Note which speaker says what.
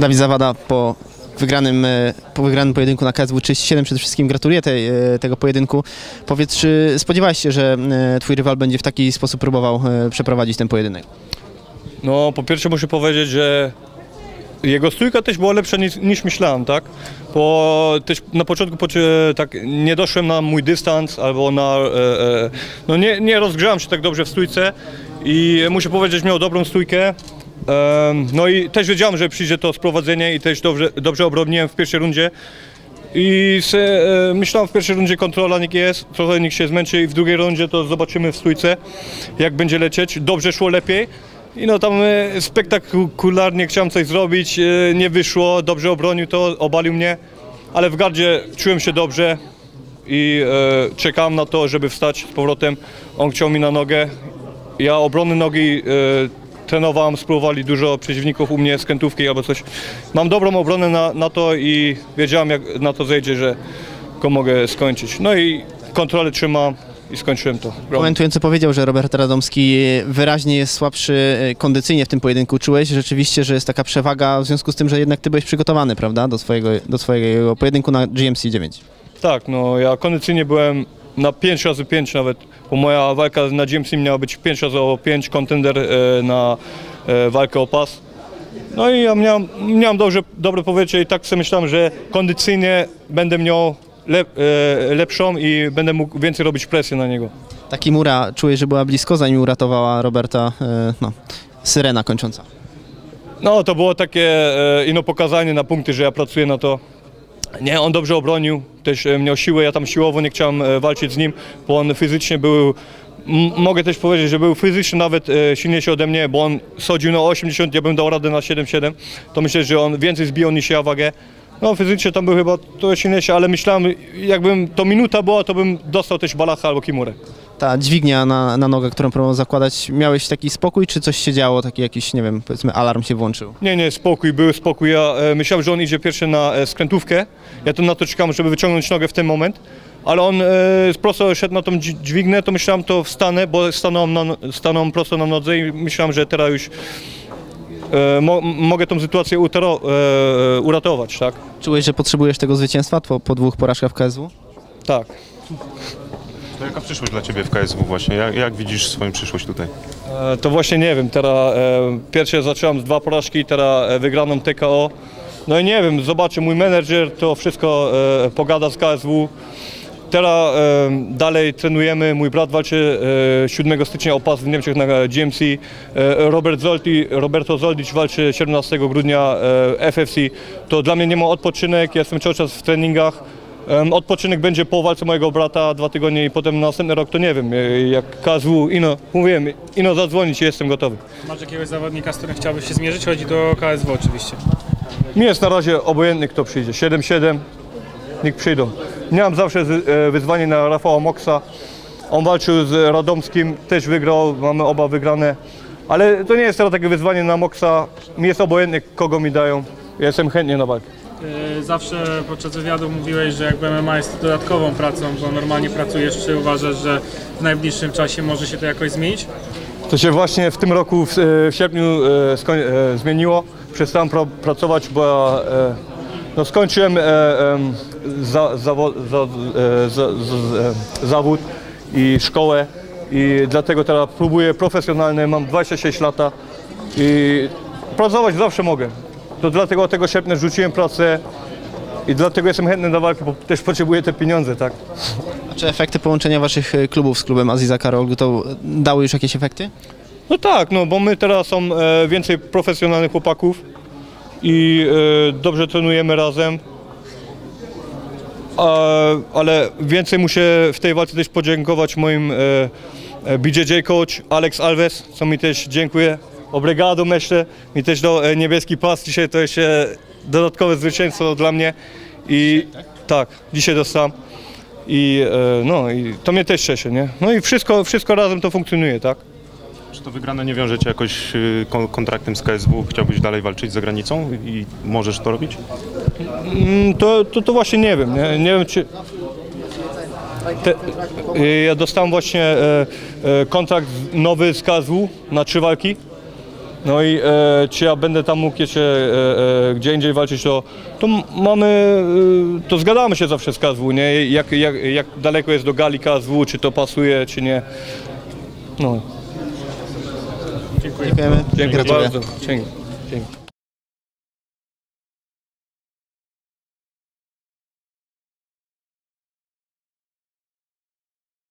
Speaker 1: Dawid Zawada po wygranym, e, po wygranym pojedynku na KSW 37 przede wszystkim gratuluję tej, e, tego pojedynku. Powiedz, czy spodziewałeś się, że e, twój rywal będzie w taki sposób próbował przeprowadzić ten pojedynek?
Speaker 2: No, po pierwsze muszę powiedzieć, że jego stójka też była lepsza niż, niż myślałem, tak? Bo też na początku tak nie doszłem na mój dystans albo na... E, e, no nie, nie rozgrzałem się tak dobrze w stójce i muszę powiedzieć, że miał dobrą stójkę. No i też wiedziałem, że przyjdzie to sprowadzenie i też dobrze, dobrze obroniłem w pierwszej rundzie. I se, e, myślałem w pierwszej rundzie kontrola nikt jest, trochę nikt się zmęczy i w drugiej rundzie to zobaczymy w stójce jak będzie lecieć. Dobrze szło lepiej. I no tam e, spektakularnie chciałem coś zrobić, e, nie wyszło, dobrze obronił to, obalił mnie, ale w gardzie czułem się dobrze i e, czekałem na to, żeby wstać z powrotem. On chciał mi na nogę. Ja obrony nogi e, trenowałem, spróbowali dużo przeciwników u mnie z kętówki albo coś. Mam dobrą obronę na, na to i wiedziałem jak na to zejdzie, że go mogę skończyć. No i kontrolę trzymam i skończyłem to.
Speaker 1: Komentujący powiedział, że Robert Radomski wyraźnie jest słabszy e, kondycyjnie w tym pojedynku. Czułeś rzeczywiście, że jest taka przewaga w związku z tym, że jednak ty byłeś przygotowany, prawda, do swojego, do swojego pojedynku na GMC 9.
Speaker 2: Tak, no ja kondycyjnie byłem na 5 razy 5 nawet, bo moja walka na GMC miała być 5 razy o 5 kontender e, na e, walkę o pas. No i ja miałem, miałem dobrze, dobre powietrze i tak sobie myślałem, że kondycyjnie będę miał lep, e, lepszą i będę mógł więcej robić presję na niego.
Speaker 1: Taki mura czułeś, że była blisko, zanim uratowała Roberta no, syrena kończąca.
Speaker 2: No to było takie ino pokazanie na punkty, że ja pracuję na to. Nie, on dobrze obronił, też e, miał siłę, ja tam siłowo nie chciałem e, walczyć z nim, bo on fizycznie był, mogę też powiedzieć, że był fizycznie nawet e, silniejszy ode mnie, bo on sodził na 80, ja bym dał radę na 7-7, to myślę, że on więcej zbijał niż ja wagę. No fizycznie tam był chyba to silniejszy, ale myślałem, jakbym to minuta była, to bym dostał też balacha albo kimurę.
Speaker 1: Ta dźwignia na, na nogę, którą próbował zakładać, miałeś taki spokój, czy coś się działo, taki jakiś, nie wiem, powiedzmy alarm się włączył?
Speaker 2: Nie, nie, spokój, był spokój. Ja e, myślałem, że on idzie pierwszy na e, skrętówkę. Ja to na to czekałem, żeby wyciągnąć nogę w ten moment. Ale on e, prosto szedł na tą dź- dźwignę, to myślałem, to wstanę, bo stanąłem, na, stanąłem prosto na nodze i myślałem, że teraz już e, mo, mogę tą sytuację utero, e, uratować, tak?
Speaker 1: Czułeś, że potrzebujesz tego zwycięstwa po, po dwóch porażkach w KSW?
Speaker 2: Tak.
Speaker 3: To jaka przyszłość dla Ciebie w KSW właśnie? Jak, jak widzisz swoją przyszłość tutaj?
Speaker 2: E, To właśnie nie wiem, teraz e, pierwsze zacząłem z dwa porażki, teraz e, wygraną TKO. No i nie wiem, zobaczę, mój menedżer to wszystko e, pogada z KSW. Teraz e, dalej trenujemy, mój brat walczy e, 7 stycznia o pas w Niemczech na GMC. E, Robert Zolti, Roberto Zoldic walczy 17 grudnia e, FFC. To dla mnie nie ma odpoczynek, ja jestem cały czas w treningach. Odpoczynek będzie po walce mojego brata dwa tygodnie i potem następny rok to nie wiem. e, Jak KSW, ino, mówiłem, ino zadzwonić jestem gotowy.
Speaker 4: Masz jakiegoś zawodnika, z którym chciałbyś się zmierzyć? Chodzi do KSW oczywiście.
Speaker 2: Mi jest na razie obojętny kto przyjdzie. 7-7, niech przyjdą. Miałem zawsze e, wyzwanie na Rafała Moksa. On walczył z Radomskim, też wygrał, mamy oba wygrane. Ale to nie jest teraz takie wyzwanie na Moksa. Mi jest obojętny kogo mi dają. Ja jestem chętnie na walkę.
Speaker 4: Yy, Zawsze podczas wywiadu mówiłeś, że jakby MMA jest dodatkową pracą, bo normalnie pracujesz. Czy uważasz, że w najbliższym czasie może się to jakoś zmienić?
Speaker 2: To się właśnie w tym roku w, e, sierpniu e, e, zmieniło. Przestałem pra, pracować, bo e, no skończyłem e, za, zawo, za, e, za, za, e, zawód i szkołę i dlatego teraz próbuję profesjonalnie, mam 26 lata i pracować zawsze mogę. To dlatego tego sierpnia rzuciłem pracę i dlatego jestem chętny na walkę, bo też potrzebuję te pieniądze, tak?
Speaker 1: A czy efekty połączenia waszych e, klubów z klubem Aziza Karol to dały już jakieś efekty?
Speaker 2: No tak, no bo my teraz są e, więcej profesjonalnych chłopaków i e, dobrze trenujemy razem. A, ale więcej muszę w tej walce też podziękować moim e, BJJ coach Alex Alves, co mi też dziękuję. Obrigado myślę, mi też dał e, niebieski pas dzisiaj, to jeszcze dodatkowe zwycięstwo dla mnie. I tak, dzisiaj dostałem. I e, no i to mnie też cieszy, nie? No i wszystko, wszystko razem to funkcjonuje, tak?
Speaker 3: Czy to wygrane nie wiąże Cię jakoś y, kon- kontraktem z KSW? Chciałbyś dalej walczyć za granicą i możesz to robić?
Speaker 2: Mm, To, to, to właśnie nie wiem, nie, nie wiem czy... Te, y, ja dostałem właśnie e, kontrakt nowy z KSW na trzy walki No i e, czy ja będę tam mógł jeszcze e, e, gdzie indziej walczyć, to, to mamy, e, to zgadamy się zawsze z KSW, nie? Jak, jak, jak daleko jest do gali KSW, czy to pasuje, czy nie. No,
Speaker 4: Dziękuję.
Speaker 1: Dziękujemy.
Speaker 2: dziękuję bardzo. Dzięki. Dzięki.